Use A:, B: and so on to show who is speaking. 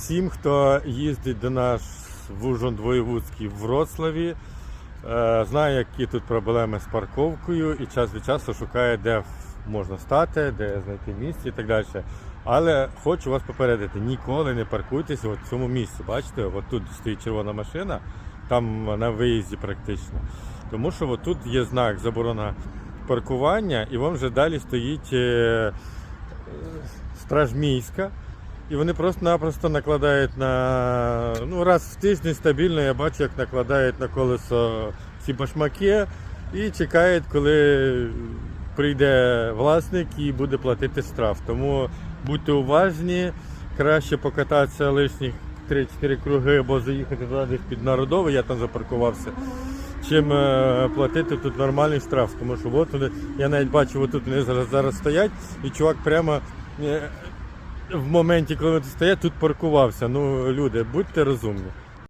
A: всім, хто їздить до нас в Ужгород-Воєвудський в Вроцлаві, е, знає, які тут проблеми з парковкою і час від часу шукає, де можна стати, де знайти місце і так далі. Але хочу вас попередити, ніколи не паркуйтесь от в цьому місці. Бачите, от тут стоїть червона машина, там на виїзді практично. Тому що от тут є знак заборона паркування, і вам вже далі стоїть е, стражмійська. І вони просто-напросто накладають на ну, раз в тиждень стабільно я бачу, як накладають на колесо ці башмаки і чекають, коли прийде власник і буде платити штраф. Тому будьте уважні, краще покататися лишніх 3-4 круги або заїхати туди під народовий, я там запаркувався, чим е, платити тут нормальний штраф. Тому що от вони, я навіть бачу, от тут вони зараз, зараз стоять, і чувак прямо. В моменті, коли тут стоять, тут паркувався. Ну, люди, будьте розумні.